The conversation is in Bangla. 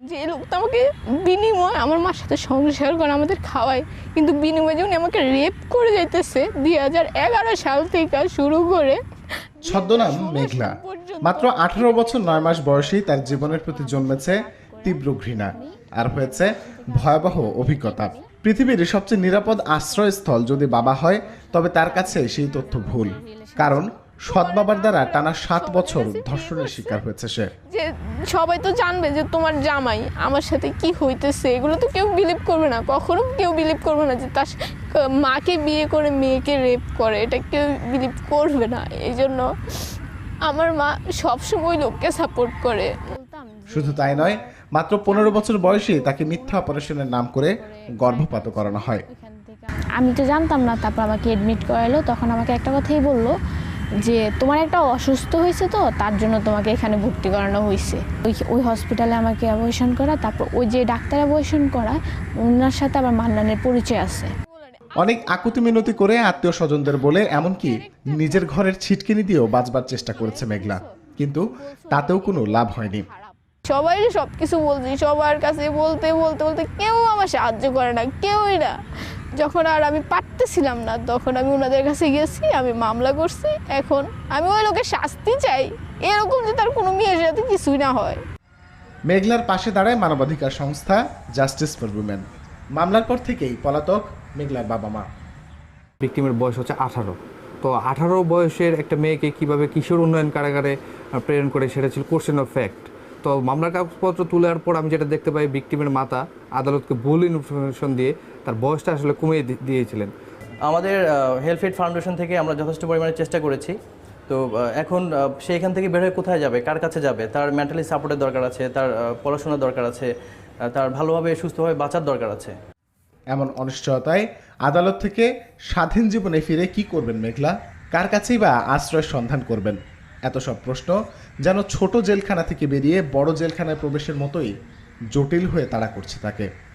যে লোকটা আমাকে বিনিময় আমার মার সাথে সংসার করে আমাদের খাওয়ায়। কিন্তু বিনিময় যখন আমাকে রেপ করে যাইতেছে দুই সাল থেকে শুরু করে ছদ্মনাম মেঘলা। মাত্র আঠারো বছর নয় মাস বয়সেই তার জীবনের প্রতি জন্মেছে তীব্র ঘৃণা আর হয়েছে ভয়াবহ অভিজ্ঞতা। পৃথিবীর সবচেয়ে নিরাপদ আশ্রয়স্থল যদি বাবা হয় তবে তার কাছে সেই তথ্য ভুল। কারণ সৎ বাবার দ্বারা টানা সাত বছর ধর্ষণের শিকার হয়েছে সে। যে সবাই তো জানবে যে তোমার জামাই আমার সাথে কি হইতেছে এগুলো তো কেউ বিলিভ করবে না। কখনো কেউ বিলিভ করবে না যে তার মাকে বিয়ে করে মেয়েকে রেপ করে। এটা কেউ বিলিভ করবে না। এই জন্য আমার মা সবসময় লোককে সাপোর্ট করে। শুধু তাই নয় মাত্র পনেরো বছর বয়সে তাকে মিথ্যা অপারেশনের নাম করে গর্ভপাত করানো হয়। আমি তো জানতাম না তারপর আমাকে এডমিট করালো তখন আমাকে একটা কথাই বলল যে তোমার একটা অসুস্থ হয়েছে তো তার জন্য তোমাকে এখানে ভর্তি করানো হয়েছে। ওই ওই হসপিটালে আমাকে অবহেশন করা তারপর ওই যে ডাক্তার অবহেশন করা ওনার সাথে আবার মান্নানের পরিচয় আছে। অনেক আকুতি মিনতি করে আত্মীয় স্বজনদের বলে এমনকি নিজের ঘরের ছিটকিনি দিয়েও বাঁচবার চেষ্টা করেছে মেঘলা। কিন্তু তাতেও কোনো লাভ হয়নি। সবাই সব কিছু বলছি সবার কাছে বলতে বলতে বলতে কেউ আমার সাহায্য করে না কেউই না। যখন আর আমি পারতেছিলাম না তখন আমি ওনাদের কাছে গেছি আমি মামলা করছি। এখন আমি ওই লোকের শাস্তি চাই। এরকম যে তার কোনো মেয়ের সাথে কিছুই না হয়। মেঘলার পাশে দাঁড়ায় মানবাধিকার সংস্থা জাস্টিস ফর উইমেন। মামলার পর থেকেই পলাতক মেঘলার বাবা মা। ভিকটিমের বয়স হচ্ছে আঠারো। তো আঠারো বয়সের একটা মেয়েকে কীভাবে কিশোর উন্নয়ন কারাগারে প্রেরণ করে সেটা ছিল কোশ্চেন অফ ফ্যাক্ট তো মামলার কাগজপত্র তোলার পর আমি যেটা দেখতে পাই ভিকটিমের মাতা আদালতকে ভুল ইনফরমেশন দিয়ে তার বয়সটা আসলে কমিয়ে দিয়েছিলেন। আমাদের হেলথ এড ফাউন্ডেশন থেকে আমরা যথেষ্ট পরিমাণে চেষ্টা করেছি। তো এখন সে এখান থেকে বের হয়ে কোথায় যাবে কার কাছে যাবে তার মেন্টালি সাপোর্টের দরকার আছে তার পড়াশোনার দরকার আছে তার ভালোভাবে সুস্থভাবে বাঁচার দরকার আছে। এমন অনিশ্চয়তায় আদালত থেকে স্বাধীন জীবনে ফিরে কি করবেন মেঘলা? কার কাছেই বা আশ্রয়ের সন্ধান করবেন? এত সব প্রশ্ন। যেন ছোট জেলখানা থেকে বেরিয়ে বড় জেলখানায় প্রবেশের মতোই জটিল হয়ে তাড়া করছে তাকে।